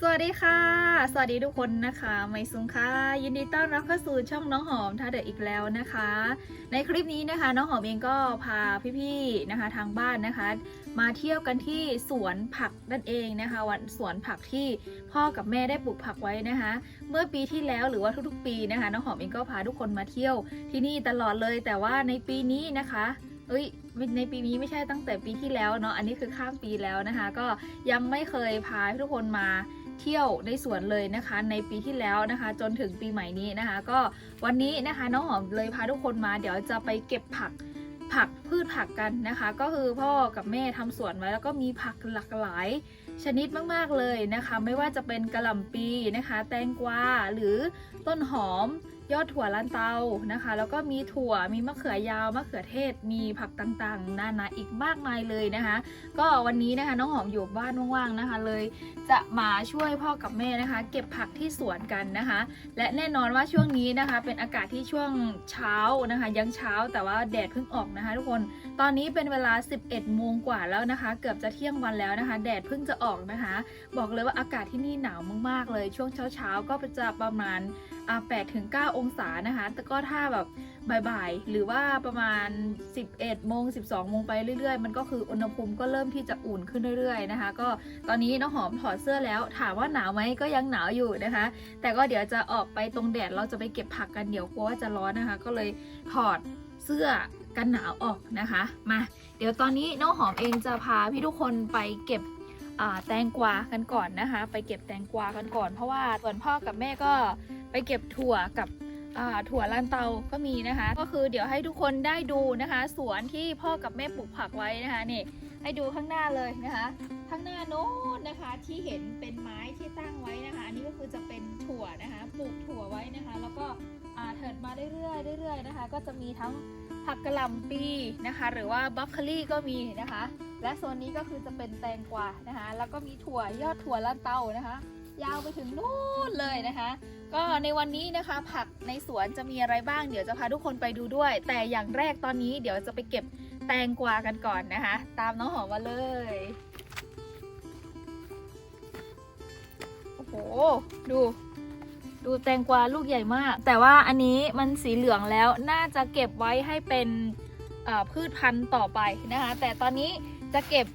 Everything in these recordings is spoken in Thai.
สวัสดีค่ะ สวัสดีทุกคนนะคะ ไมซุงค่ะ ยินดีต้อนรับเข้าสู่ช่องน้องหอมท่าเดอะอีกแล้วนะคะ ในคลิปนี้นะคะน้องหอมเองก็พาพี่ๆนะคะทางบ้านนะคะ มาเที่ยวกันที่สวนผักนั่นเองนะคะ วันสวนผักที่พ่อกับแม่ได้ปลูกผักไว้นะคะ เมื่อปีที่แล้วหรือว่าทุกๆ ปีนะคะ น้องหอมเองก็พาทุกคนมาเที่ยวที่นี่ตลอดเลย แต่ว่าในปีนี้นะคะเอ้ยในปีนี้ไม่ใช่ตั้งแต่ปีที่แล้วเนาะ อันนี้คือข้ามปีแล้วนะคะ ก็ยังไม่เคยพาทุกคนมา เที่ยวในสวนเลยนะคะ ในปีที่แล้วนะคะ จนถึงปีใหม่นี้นะคะ ก็วันนี้นะคะน้องหอมเลยพาทุกคนมา เดี๋ยวจะไปเก็บผักผักพืชผักกันนะคะ ก็คือพ่อกับแม่ทำสวนไว้แล้วก็มีผักหลากหลาย ชนิดมากๆเลยนะคะ ไม่ว่าจะเป็นกระหล่ำปีนะคะ แตงกวาหรือต้นหอม ยอดถั่วลันเตานะคะ แล้วก็มีถั่วมีมะเขือยาวมะเขือเทศ มีผักต่างๆ นานาอีกมากมายเลยนะคะ ก็วันนี้นะคะน้องหอมอยู่บ้านว่างๆนะคะ เลยจะมาช่วยพ่อกับแม่นะคะ เก็บผักที่สวนกันนะคะ และแน่นอนว่าช่วงนี้นะคะ เป็นอากาศที่ช่วงเช้านะคะ ยังเช้าแต่ว่าแดดเพิ่งออกนะคะ ทุกคนตอนนี้เป็นเวลา 11โมงกว่าแล้วนะคะ เกือบจะเที่ยงวันแล้วนะคะ แดดเพิ่งจะออกนะคะ บอกเลยว่าอากาศที่นี่หนาวมากๆเลย ช่วงเช้าๆก็จะประมาณ 8ถึง9องศานะคะแต่ก็ถ้าแบบบ่ายๆ หรือว่าประมาณ 11โมง12โมงไปเรื่อยๆ มันก็คืออุณหภูมิก็เริ่มที่จะอุ่นขึ้นเรื่อยๆนะคะ ก็ตอนนี้น้องหอมถอดเสื้อแล้ว ถามว่าหนาวไหมก็ยังหนาวอยู่นะคะ แต่ก็เดี๋ยวจะออกไปตรงแดดเราจะไปเก็บผักกันเดี๋ยวกลัวว่าจะร้อนนะคะ ก็เลยถอดเสื้อกันหนาวออกนะคะ มา เดี๋ยวตอนนี้น้องหอมเองจะพาพี่ทุกคนไปเก็บ แตงกวากันก่อนนะคะ ไปเก็บแตงกวากันก่อน เพราะว่าส่วนพ่อกับแม่ก็ไปเก็บถั่วกับถั่วลันเตาก็มีนะคะ ก็คือเดี๋ยวให้ทุกคนได้ดูนะคะ สวนที่พ่อกับแม่ปลูกผักไว้นะคะนี่ให้ดูข้างหน้าเลยนะคะ ข้างหน้าโน้นนะคะที่เห็นเป็นไม้ที่ตั้งไว้นะคะ อันนี้ก็คือจะเป็นถั่วนะคะปลูกถั่วไว้นะคะ แล้วก็เถิดมาเรื่อยๆเรื่อยๆนะคะ ก็จะมีทั้งผักกระหล่ำปีนะคะ หรือว่าบรอกโคลีก็มีนะคะ และโซนนี้ก็คือจะเป็นแตงกวานะคะ แล้วก็มีถั่วยอดถั่วลันเตานะคะ ยาวไปถึงนู่นเลยนะคะ ก็ในวันนี้นะคะผักในสวนจะมีอะไรบ้างเดี๋ยวจะพาทุกคนไปดูด้วย แต่อย่างแรกตอนนี้เดี๋ยวจะไปเก็บแตงกวากันก่อนนะคะ ตามน้องหอมมาเลยโอ้โหดูดูแตงกวาลูกใหญ่มาก แต่ว่าอันนี้มันสีเหลืองแล้วน่าจะเก็บไว้ให้เป็นพืชพันธุ์ต่อไปนะคะ แต่ตอนนี้ จะเก็บ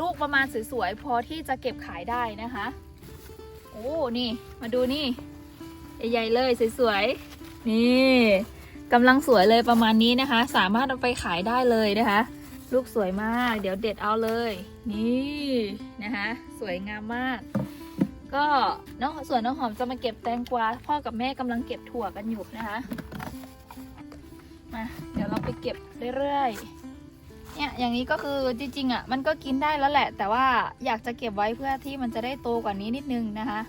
ลูกประมาณสวยๆพอที่จะเก็บขายได้นะคะ โอ้นี่มาดูนี่ ใหญ่ๆเลยสวยๆนี่กำลังสวยเลยประมาณนี้นะคะ สามารถเอาไปขายได้เลยนะคะ ลูกสวยมาก เดี๋ยวเด็ดเอาเลย นี่นะคะ สวยงามมาก ก็น้องส่วนน้องหอมจะมาเก็บแตงกวาพ่อกับแม่กำลังเก็บถั่วกันอยู่นะคะมาเดี๋ยวเราไปเก็บเรื่อยๆ เนี่ยอย่างนี้ก็คือจริงๆอะมันก็กินได้แล้วแหละ แต่ว่าอยากจะเก็บไว้เพื่อที่มันจะได้โตกว่านี้นิดนึงนะคะ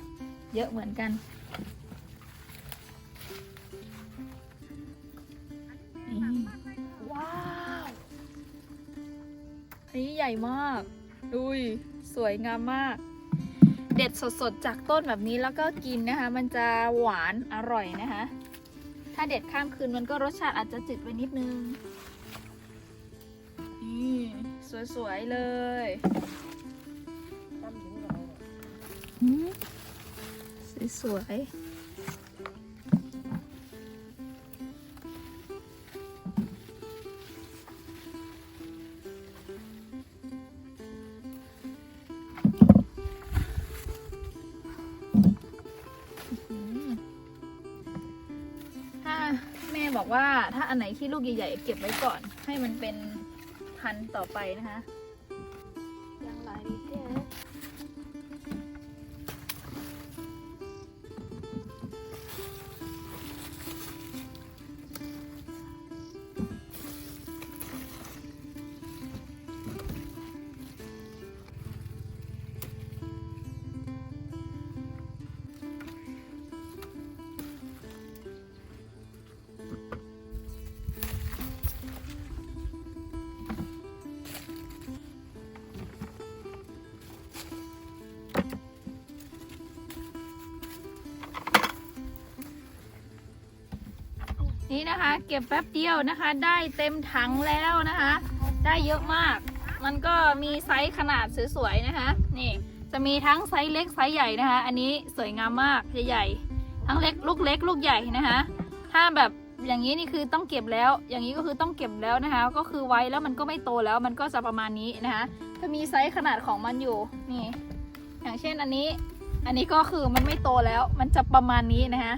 เยอะเหมือนกัน ว้าวอันนี้ใหญ่มากดุยสวยงามมาก เด็ดสดๆ จากต้นแบบนี้แล้วก็กินนะคะ มันจะหวานอร่อยนะคะ ถ้าเด็ดข้ามคืนมันก็รสชาติอาจจะจืดไปนิดนึง สวยๆเลยหืมสวยๆอืมถ้าแม่บอกว่าถ้าอันไหนที่ลูกใหญ่ๆเก็บไว้ก่อน ให้มันเป็น พันธุ์ต่อไปนะคะยังหลายดีเท่ นี่นะคะ เก็บแป๊บเดียวนะคะ ได้เต็มถังแล้วนะคะ ได้เยอะมาก มันก็มีไซส์ขนาดสวยๆนะคะ นี่จะมีทั้งไซส์เล็กไซส์ใหญ่นะคะ อันนี้สวยงามมากใหญ่ๆทั้งเล็กลูกเล็กลูกใหญ่นะคะ ถ้าแบบอย่างนี้นี่คือต้องเก็บแล้ว อย่างนี้ก็คือต้องเก็บแล้วนะคะ ก็คือไว้แล้วมันก็ไม่โตแล้ว มันก็จะประมาณนี้นะคะ จะมีไซส์ขนาดของมันอยู่ นี่ อย่างเช่นอันนี้ อันนี้ก็คือมันไม่โตแล้ว มันจะประมาณนี้นะคะ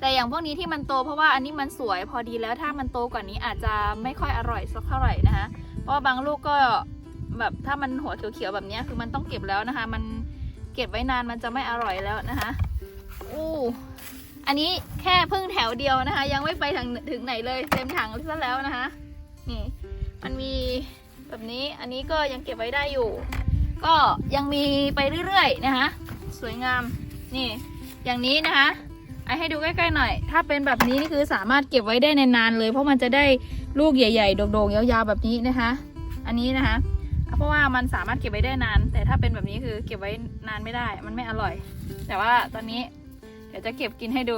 แต่อย่างพวกนี้ที่มันโตเพราะว่าอันนี้มันสวยพอดีแล้วถ้ามันโตกว่านี้อาจจะไม่ค่อยอร่อยสักเท่าไหร่นะคะเพราะบางลูกก็แบบถ้ามันหัวเขียวๆแบบนี้คือมันต้องเก็บแล้วนะคะ มันเก็บไว้นานมันจะไม่อร่อยแล้วนะคะอู้อันนี้แค่พิ่งแถวเดียวนะคะ ยังไม่ไปถึงถึงไหนเลยเต็มถังซะแล้วนะคะนี่มันมีแบบนี้อันนี้ก็ยังเก็บไว้ได้อยู่ ก็ยังมีไปเรื่อยๆนะคะ สวยงามนี่อย่างนี้นะคะ ไอให้ดูใกล้ๆหน่อย ถ้าเป็นแบบนี้นี่คือสามารถเก็บไว้ได้ในนานเลย เพราะมันจะได้ลูกใหญ่ๆโด่งๆยาวๆแบบนี้นะคะ อันนี้นะคะ เพราะว่ามันสามารถเก็บไว้ได้นาน แต่ถ้าเป็นแบบนี้คือเก็บไว้นานไม่ได้ มันไม่อร่อย แต่ว่าตอนนี้เดี๋ยวจะเก็บกินให้ดู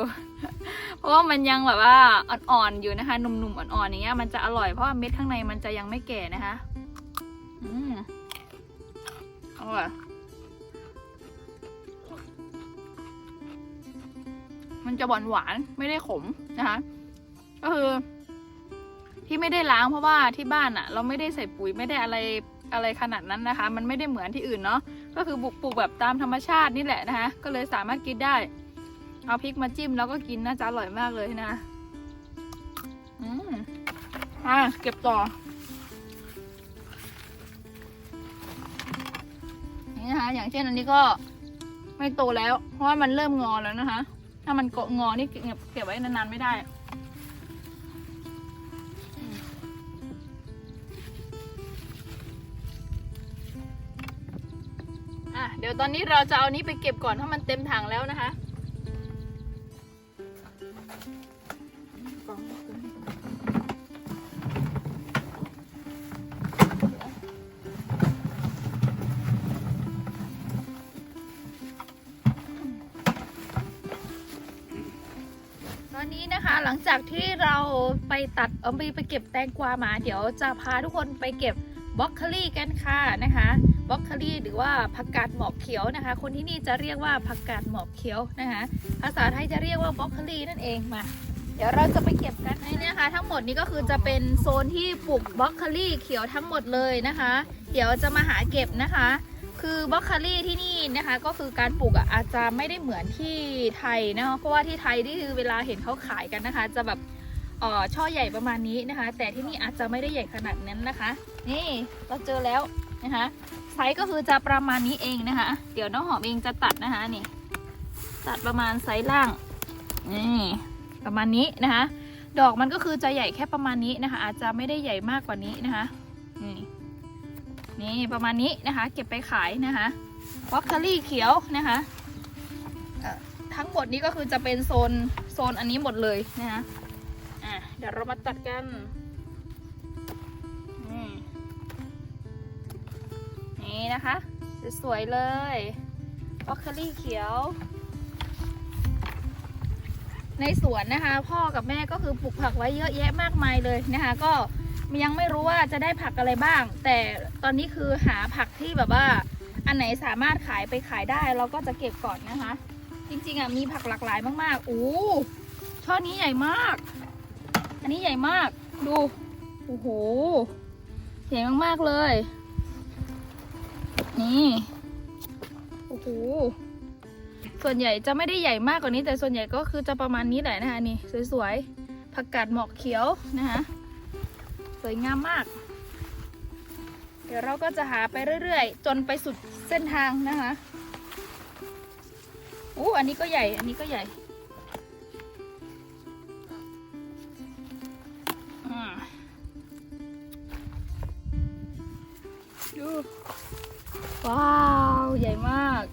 เพราะว่ามันยังแบบว่าอ่อนๆอยู่นะคะ หนุ่มๆอ่อนๆอย่างเงี้ย มันจะอร่อยเพราะเม็ดข้างในมันจะยังไม่แก่นะคะ อืมอร่อย มันจะหวานหวานไม่ได้ขมนะคะก็คือ ที่ไม่ได้ล้างเพราะว่าที่บ้านอะเราไม่ได้ใส่ปุ๋ยไม่ได้อะไรอะไรขนาดนั้นนะคะ มันไม่ได้เหมือนที่อื่นเนาะก็คือบุกปลูกแบบตามธรรมชาตินี่แหละนะคะก็เลยสามารถกินได้ เอาพริกมาจิ้มแล้วก็กินน่าจะอร่อยมากเลยนะอืมอะเก็บต่อนี่นะคะอย่างเช่นอันนี้ก็ไม่โตแล้ว เพราะว่ามันเริ่มงอแล้วนะคะ ถ้ามันเกาะงอนี่เก็บเก็บไว้นานๆไม่ได้อะเดี๋ยวตอนนี้เราจะเอานี้ไปเก็บก่อนถ้ามันเต็มถังแล้วนะคะ จากที่เราไปตัดเออไปไปเก็บแตงกวามา เดี๋ยวจะพาทุกคนไปเก็บบล็อกโคลี่กันค่ะนะคะบล็อกโคลี่หรือว่าผักกาดหมอกเขียวนะคะ คนที่นี่จะเรียกว่าผักกาดหมอกเขียวนะคะ ภาษาไทยจะเรียกว่าบล็อกโคลี่นั่นเองมา เดี๋ยวเราจะไปเก็บกันในนี้นะคะทั้งหมดนี้ก็คือจะเป็นโซนที่ปลูกบล็อกโคลี่เขียวทั้งหมดเลยนะคะ เดี๋ยวจะมาหาเก็บนะคะ คือบล็อกโคลี่ที่นี่นะคะ ก็คือการปลูกอะอาจจะไม่ได้เหมือนที่ไทยนะคะเพราะว่าที่ไทยนี่คือเวลาเห็นเขาขายกันนะคะ จะแบบเอ่อช่อใหญ่ประมาณนี้นะคะ แต่ที่นี่อาจจะไม่ได้ใหญ่ขนาดนั้นนะคะ นี่เราเจอแล้วนะคะไซส์ก็คือจะประมาณนี้เองนะคะ เดี๋ยวน้องหอมเองจะตัดนะคะนี่ตัดประมาณไซส์ล่างนี่ประมาณนี้นะคะ ดอกมันก็คือจะใหญ่แค่ประมาณนี้นะคะ อาจจะไม่ได้ใหญ่มากกว่านี้นะคะนี่ นี่ประมาณนี้นะคะ เก็บไปขายนะคะวอกคารี่เขียวนะคะทั้งหมดนี้ก็คือจะเป็นโซนโซนอันนี้หมดเลยนะคะอะเดี๋ยวเรามาตัดกันนี่นี่นะคะสวยๆเลยวอกคารี่เขียว ในสวนนะคะ พ่อกับแม่ก็คือปลูกผักไว้เยอะแยะมากมายเลยนะคะ ก็ ยังไม่รู้ว่าจะได้ผักอะไรบ้าง แต่ตอนนี้คือหาผักที่แบบว่า อันไหนสามารถขายไปขายได้เราก็จะเก็บก่อนนะคะ จริงๆอะมีผักหลากหลายมากๆโอ้ช่อนี้ใหญ่มาก อันนี้ใหญ่มาก ดูโอ้โหใหญ่มากๆเลย นี่โอ้โหส่วนใหญ่จะไม่ได้ใหญ่มากกว่านี้ แต่ส่วนใหญ่ก็คือจะประมาณนี้แหละนะคะนี่สวยๆผักกาดหมอกเขียวนะคะ สวยงามมาก เดี๋ยวเราก็จะหาไปเรื่อยๆ จนไปสุดเส้นทางนะคะอู้อันนี้ก็ใหญ่ อันนี้ก็ใหญ่ดูว้าว ใหญ่มาก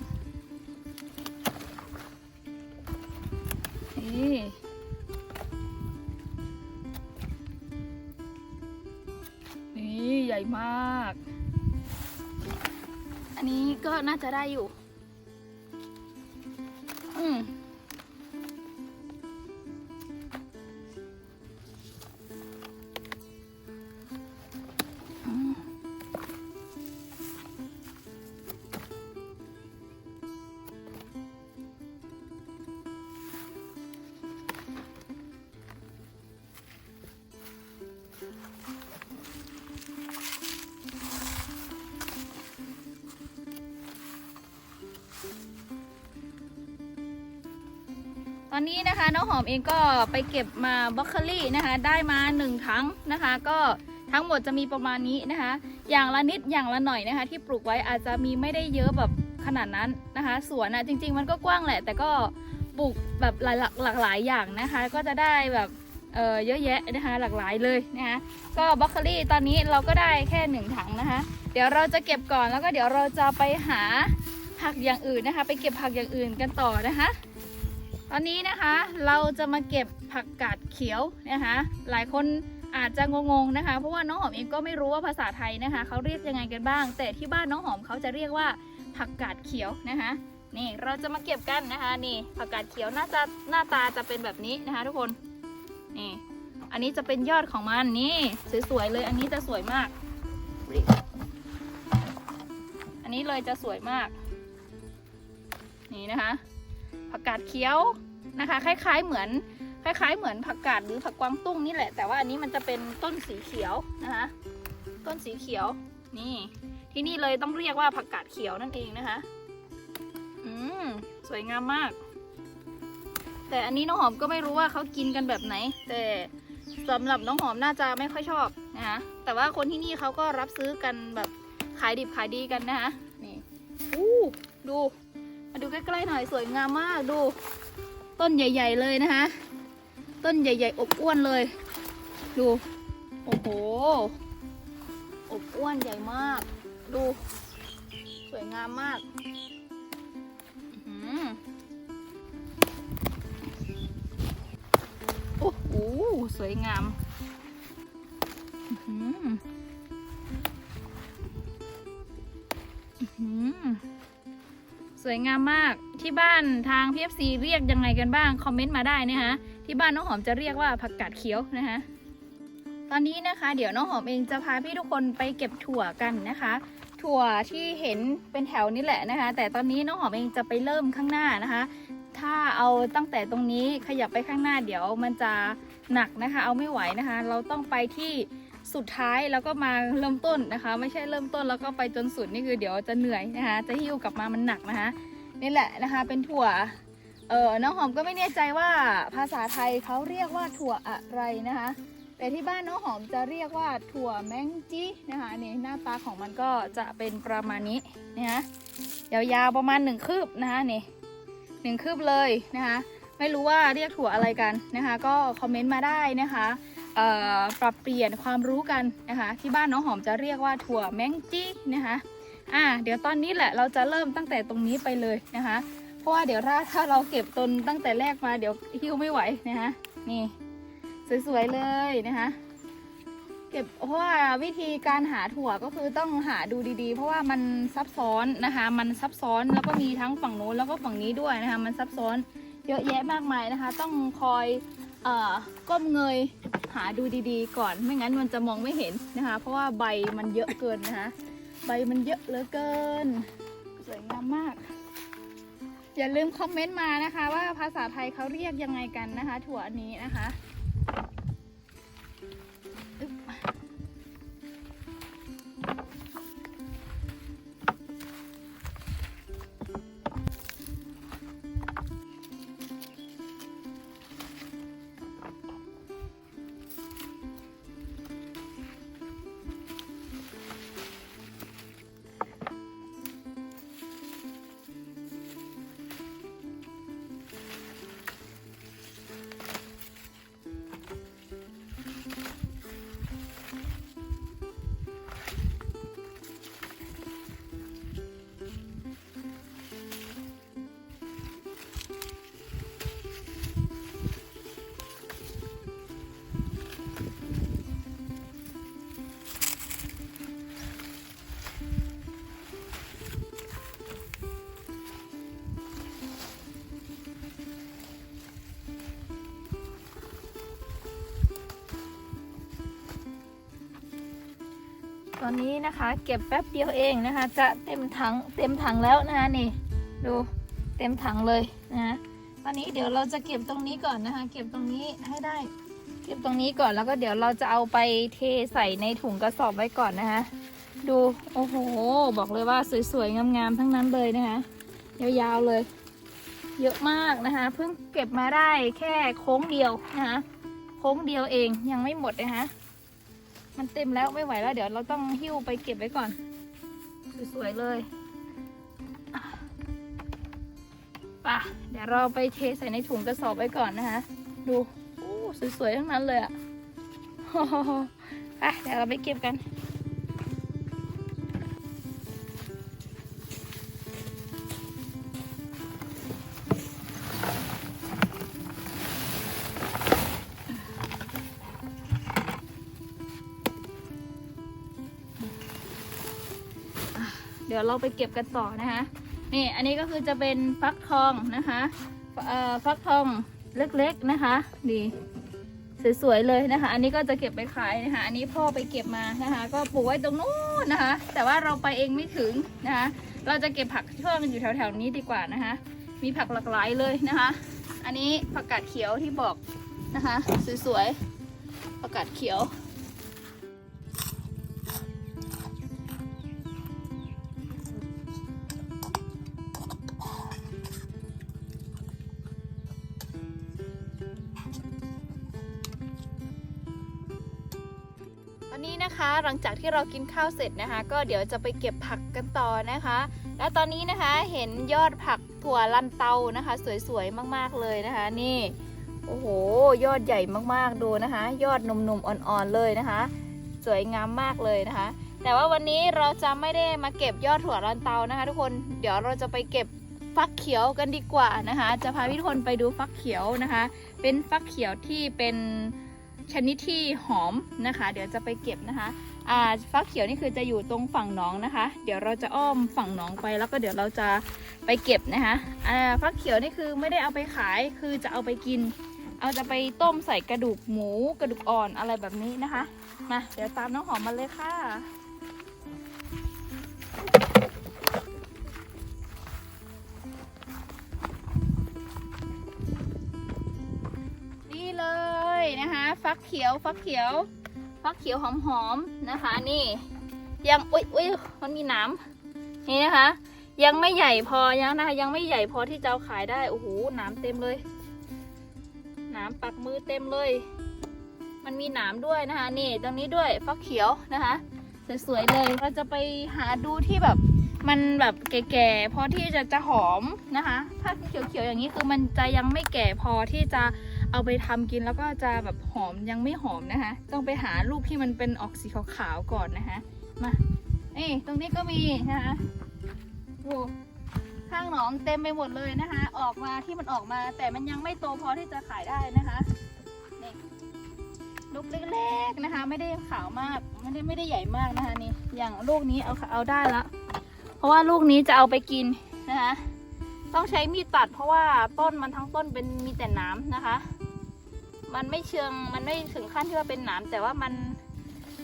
นี่ ญ่มาก อันนี้ก็น่าจะได้อยู่ อืมอืม นนี้นะคะน้องหอมเองก็ไปเก็บมาบล็อกโคลี่นะคะ ได้มาหนึ่งถังนะคะ ก็ทั้งหมดจะมีประมาณนี้นะคะ อย่างละนิดอย่างละหน่อยนะคะ ที่ปลูกไว้อาจจะมีไม่ได้เยอะแบบขนาดนั้นนะคะ สวนอะจริง ๆ มันก็กว้างแหละ แต่ก็ปลูกแบบหลายหลากหลายอย่างนะคะ ก็จะได้แบบเออเยอะแยะนะคะ หลากหลายเลยนะคะ ก็บล็อกโคลี่ตอนนี้เราก็ได้แค่หนึ่งถังนะคะ เดี๋ยวเราจะเก็บก่อนแล้วก็เดี๋ยวเราจะไปหาผักอย่างอื่นนะคะ ไปเก็บผักอย่างอื่นกันต่อนะคะ ตอนนี้นะคะเราจะมาเก็บผักกาดเขียวนะคะ หลายคนอาจจะงงๆนะคะ เพราะว่าน้องหอมเองก็ไม่รู้ว่าภาษาไทยนะคะเขาเรียกยังไงกันบ้าง แต่ที่บ้านน้องหอมเขาจะเรียกว่าผักกาดเขียวนะคะนี่เราจะมาเก็บกันนะคะ นี่ผักกาดเขียวน้าตาหน้าตาจะเป็นแบบนี้นะคะ ทุกคนนี่อันนี้จะเป็นยอดของมันนี่สวยๆเลยอันนี้จะสวยมาก อันนี้เลยจะสวยมาก นี่นะคะ ผักกาดเขียวนะคะ คล้ายๆเหมือน คล้าย ๆ เหมือนผักกาดหรือผักกวางตุ้งนี่แหละ แต่ว่าอันนี้มันจะเป็นต้นสีเขียวนะคะ ต้นสีเขียว นี่ ที่นี่เลยต้องเรียกว่าผักกาดเขียวนั่นเองนะคะ อืมสวยงามมาก แต่อันนี้น้องหอมก็ไม่รู้ว่าเขากินกันแบบไหน แต่สำหรับน้องหอมน่าจะไม่ค่อยชอบนะคะแต่ว่าคนที่นี่เขาก็รับซื้อกันแบบขายดิบขายดีกันนะคะนี่อู้ดู มาดูใกล้ๆหน่อยสวยงามมากดู ต้นใหญ่ ๆ เลยนะคะ ต้นใหญ่ ๆ อบอ้วนเลย ดู โอ้โห อบอ้วนใหญ่มาก ดู สวยงามมากอือหือโอ้โหสวยงามอื้อหืออื้อหือ สวยงามมากที่บ้านทาง PFC เรียกยังไงกันบ้าง คอมเมนต์มาได้นะคะที่บ้านน้องหอมจะเรียกว่าผักกาดเขียวนะคะตอนนี้นะคะ เดี๋ยวน้องหอมเองจะพาพี่ทุกคนไปเก็บถั่วกันนะคะ ถั่วที่เห็นเป็นแถวนี้แหละนะคะ แต่ตอนนี้น้องหอมเองจะไปเริ่มข้างหน้านะคะ ถ้าเอาตั้งแต่ตรงนี้ขยับไปข้างหน้าเดี๋ยวมันจะหนักนะคะ เอาไม่ไหวนะคะ เราต้องไปที่ สุดท้ายแล้วก็มาเริ่มต้นนะคะ ไม่ใช่เริ่มต้นแล้วก็ไปจนสุดนี่คือเดี๋ยวจะเหนื่อยนะคะ จะหิ้วกลับมามันหนักนะคะนี่แหละนะคะ เป็นถั่วเออน้องหอมก็ไม่แน่ใจว่าภาษาไทยเขาเรียกว่าถั่วอะไรนะคะ แต่ที่บ้านน้องหอมจะเรียกว่าถั่วแมงจีนะคะนี่หน้าตาของมันก็จะเป็นประมาณนี้นะคะยาวๆประมาณหนึ่งคืบนะคะนี่หนึ่งคืบเลยนะคะ ไม่รู้ว่าเรียกถั่วอะไรกันนะคะ ก็คอมเมนต์มาได้นะคะ ปรับเปลี่ยนความรู้กันนะคะที่บ้านน้องหอมจะเรียกว่าถั่วแมงจี้นะคะอ่าเดี๋ยวตอนนี้แหละเราจะเริ่มตั้งแต่ตรงนี้ไปเลยนะคะ เพราะว่าเดี๋ยวถ้าถ้าเราเก็บตนตั้งแต่แรกมาเดี๋ยวหิ้วไม่ไหวนะคะนี่สวยๆเลยนะคะเก็บเพราะว่าวิธีการหาถั่วก็คือต้องหาดูดีๆ เพราะว่ามันซับซ้อนนะคะมันซับซ้อนแล้วก็มีทั้งฝั่งโน้นแล้วก็ฝั่งนี้ด้วยนะคะมันซับซ้อนเยอะแยะมากมายนะคะ ต้องคอย เอ่อก้มเงยหาดูดีๆ ก่อนไม่งั้นมันจะมองไม่เห็นนะคะ เพราะว่าใบมันเยอะเกินนะคะใบมันเยอะเหลือเกิน สวยงามมาก อย่าลืมคอมเมนต์มานะคะ ว่าภาษาไทยเขาเรียกยังไงกันนะคะ ถั่วอันนี้นะคะ อนนี้นะคะ เก็บแป๊บเดียวเองนะคะ จะเต็มถังเต็มถังแล้วนะคะนี่ ดูเต็มถังเลยนะคะตอนนี้เดี๋ยวเราจะเก็บตรงนี้ก่อนนะคะ เก็บตรงนี้ให้ได้ เก็บตรงนี้ก่อนแล้วก็เดี๋ยวเราจะเอาไปเทใส่ในถุงกระสอบไว้ก่อนนะคะดูโอ้โห บอกเลยว่าสวยๆงามๆทั้งนั้นเลยนะคะยาวๆเลย เยอะมากนะคะเพิ่งเก็บมาได้แค่โค้งเดียวนะคะโค้งเดียวเองยังไม่หมดนะคะ มันเต็มแล้วไม่ไหวแล้ว เดี๋ยวเราต้องหิ้วไปเก็บไว้ก่อน สวยๆเลยป่ะเดี๋ยวเราไปเทใส่ในถุงกระสอบไว้ก่อนนะคะ ดูโอ้สวยๆทั้งนั้นเลยอะไปเดี๋ยวเราไปเก็บกัน เดี๋ยวเราไปเก็บกันต่อนะคะนี่อันนี้ก็คือจะเป็นฟักทองนะคะเอ่อฟักทองเล็กๆนะคะดีสวยๆเลยนะคะ อันนี้ก็จะเก็บไปขายนะคะ อันนี้พ่อไปเก็บมานะคะ ก็ปลูกไว้ตรงนู้นนะคะ แต่ว่าเราไปเองไม่ถึงนะคะ เราจะเก็บผักช่วงอยู่แถวๆนี้ดีกว่านะคะ มีผักหลากหลายเลยนะคะ อันนี้ผักกาดเขียวที่บอกนะคะ สวยๆผักกาดเขียว นะคะ หลังจากที่เรากินข้าวเสร็จนะคะ ก็เดี๋ยวจะไปเก็บผักกันต่อนะคะ และตอนนี้นะคะเห็นยอดผักถั่วลันเตานะคะ สวยๆมากๆเลยนะคะ นี่โอ้โห ยอดใหญ่มากๆดูนะคะ ยอดหนุ่มๆอ่อนๆเลยนะคะ สวยงามมากเลยนะคะ แต่ว่าวันนี้เราจะไม่ได้มาเก็บยอดถั่วลันเตานะคะ ทุกคนเดี๋ยวเราจะไปเก็บฟักเขียวกันดีกว่านะคะ จะพาพี่ทุกคนไปดูฟักเขียวนะคะ เป็นฟักเขียวที่เป็น ชนิดที่หอมนะคะ เดี๋ยวจะไปเก็บนะคะอ่าฟักเขียวนี่คือจะอยู่ตรงฝั่งหนองนะคะ เดี๋ยวเราจะอ้อมฝั่งหนองไปแล้วก็เดี๋ยวเราจะไปเก็บนะคะอ่าฟักเขียวนี่คือไม่ได้เอาไปขายคือจะเอาไปกิน เอาจะไปต้มใส่กระดูกหมูกระดูกอ่อนอะไรแบบนี้นะคะมาเดี๋ยวตามน้องหอมมาเลยค่ะนี่เลย ยนะคะ ฟักเขียวฟักเขียว ฟักเขียวหอมๆนะคะ นี่ ยังอุ้ยอุ้ยมันมีหน้ำนี่นะคะ ยังไม่ใหญ่พอยังนะคะยังไม่ใหญ่พอที่จะเอาขายได้โอ้โหหน้ำเต็มเลยหน้ำปักมือเต็มเลย มันมีหนามด้วยนะคะ นี่ตรงนี้ด้วยฟักเขียวนะคะสวยๆเลยเราจะไปหาดูที่แบบมันแบบแก่ๆพอที่จะจะหอมนะคะ ถ้าเขียวๆอย่างนี้คือมันจะยังไม่แก่พอที่จะ เอาไปทำกินแล้วก็จะแบบหอมยังไม่หอมนะคะ ต้องไปหาลูกที่มันเป็นออกสีขาวๆก่อนนะคะ มานี่ตรงนี้ก็มีนะคะโอ้ข้างหนองเต็มไปหมดเลยนะคะ ออกมาที่มันออกมา แต่มันยังไม่โตพอที่จะขายได้นะคะนี่ลูกเล็กๆนะคะ ไม่ได้ขาวมากไม่ได้ไม่ได้ใหญ่มากนะคะนี่อย่างลูกนี้เอาเอาได้ละเพราะว่าลูกนี้จะเอาไปกินนะคะ ต้องใช้มีดตัดเพราะว่าต้นมันทั้งต้นเป็นมีแต่หน้ำนะคะ มันไม่เชิงมันไม่ถึงขั้นที่ว่าเป็นหนามแต่ว่ามัน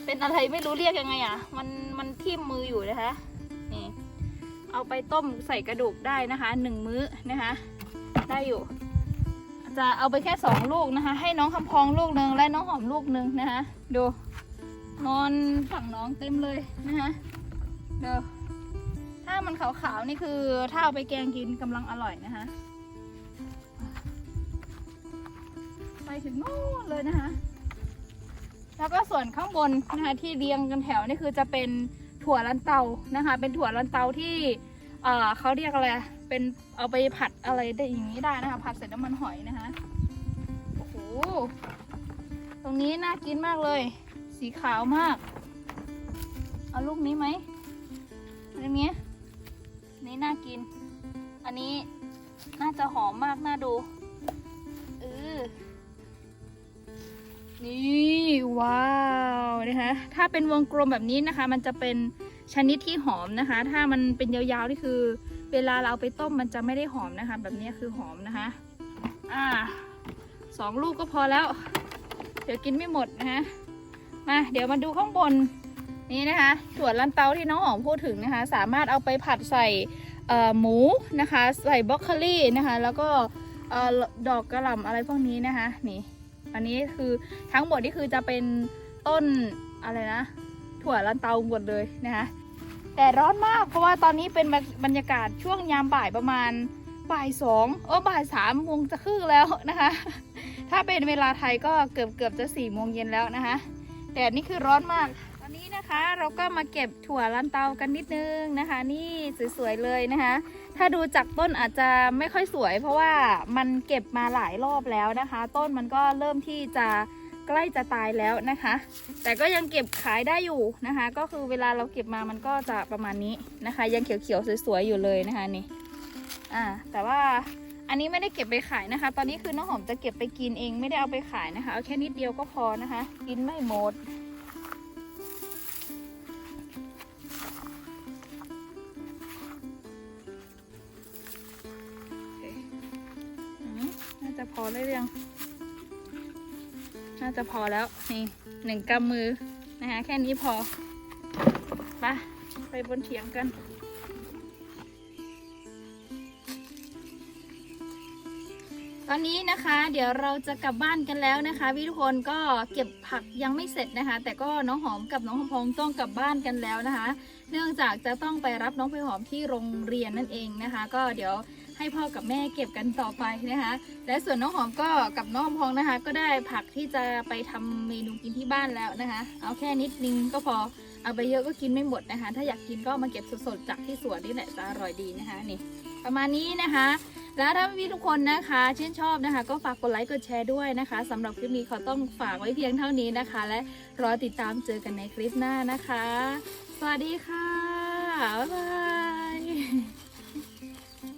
เป็นอะไรไม่รู้เรียกยังไงอะ มันมันทิ่มมืออยู่นะคะนี่เอาไปต้มใส่กระดูกได้นะคะหนึ่งมื้อนะคะ ได้อยู่ จะเอาไปแค่สองลูกนะคะ ให้น้องคำพองลูกหนึ่งและน้องหอมลูกหนึ่งนะคะ ดู นอนฝั่งน้องเต็มเลยนะคะดูถ้า มันขาวๆนี่คือถ้าเอาไปแกงกินกำลังอร่อยนะคะไปถึงนู่นเลยนะคะ แล้วก็ส่วนข้างบนนะคะที่เรียงกันแถวนี่คือจะเป็นถั่วลันเตานะคะ เป็นถั่วลันเตาที่เออเขาเรียกอะไร เป็นเอาไปผัดอะไรได้อย่างนี้ได้นะคะ ผัดใส่น้ำมันหอยนะคะ โอ้โห ตรงนี้น่ากินมากเลย สีขาวมาก เอาลูกนี้ไหมอันนี้ นี่น่ากิน อันนี้น่าจะหอมมากน่าดูเออนี่ว้าวนะคะถ้าเป็นวงกลมแบบนี้นะคะ มันจะเป็นชนิดที่หอมนะคะ ถ้ามันเป็นยาวๆนี่คือ เวลาเราเอาไปต้มมันจะไม่ได้หอมนะคะ แบบนี้คือหอมนะคะ อ่าสองลูกก็พอแล้ว เดี๋ยวกินไม่หมดนะคะมาเดี๋ยวมาดูข้างบน นี่นะคะส่วลันเตาที่น้องหอมพูดถึงนะคะ สามารถเอาไปผัดใส่หมูนะคะ ใส่บรอกโคลีนะคะ แล้วก็ดอกกระหล่ำอะไรพวกนี้นะคะ นี่ อันนี้คือทั้งหมดนี่คือจะเป็นต้นอะไรนะ ถั่วลันเตาหมดเลยนะคะ แต่ร้อนมากเพราะว่าตอนนี้เป็นบรรยากาศช่วงยามบ่ายประมาณบ่ายสองเออบ่ายสามโมงจะครึ่งแล้วนะคะ ถ้าเป็นเวลาไทยก็เกือบเกือบจะสี่โมงเย็นแล้วนะคะ แต่นี่คือร้อนมาก นะคะ เราก็มาเก็บถั่วลันเตากันนิดนึงนะคะ นี่สวยๆเลยนะคะ ถ้าดูจากต้นอาจจะไม่ค่อยสวย เพราะว่ามันเก็บมาหลายรอบแล้วนะคะ ต้นมันก็เริ่มที่จะใกล้จะตายแล้วนะคะ แต่ก็ยังเก็บขายได้อยู่นะคะ ก็คือเวลาเราเก็บมามันก็จะประมาณนี้นะคะ ยังเขียวๆสวยๆอยู่เลยนะคะนี่อ่าแต่ว่าอันนี้ไม่ได้เก็บไปขายนะคะ ตอนนี้คือน้องหอมจะเก็บไปกินเองไม่ได้เอาไปขายนะคะ เอาแค่นิดเดียวก็พอนะคะ กินไม่หมด น่าจะพอเลยยัง น่าจะพอแล้ว นี่หนึ่งกำมือนะคะแค่นี้พอไปไปบนเถียงกันตอนนี้นะคะเดี๋ยวเราจะกลับบ้านกันแล้วนะคะพี่ทุกคนก็เก็บผักยังไม่เสร็จนะคะ แต่ก็น้องหอมกับน้องหอมพองต้องกลับบ้านกันแล้วนะคะ เนื่องจากจะต้องไปรับน้องไปหอมที่โรงเรียนนั่นเองนะคะ ก็เดี๋ยว ให้พ่อกับแม่เก็บกันต่อไปนะคะ และส่วนน้องหอมก็กับน้องพองนะคะ ก็ได้ผักที่จะไปทำเมนูกินที่บ้านแล้วนะคะ เอาแค่นิดนึงก็พอเอาไปเยอะก็กินไม่หมดนะคะ ถ้าอยากกินก็มาเก็บสดๆจากที่สวนนี่แหละจะอร่อยดีนะคะนี่ ประมาณนี้นะคะ แล้วถ้าพี่ทุกคนนะคะชื่นชอบนะคะ ก็ฝากกดไลค์กดแชร์ด้วยนะคะสำหรับคลิปนี้ขอต้องฝากไว้เพียงเท่านี้นะคะ และรอติดตามเจอกันในคลิปหน้านะคะ สวัสดีค่ะบ๊ายบาย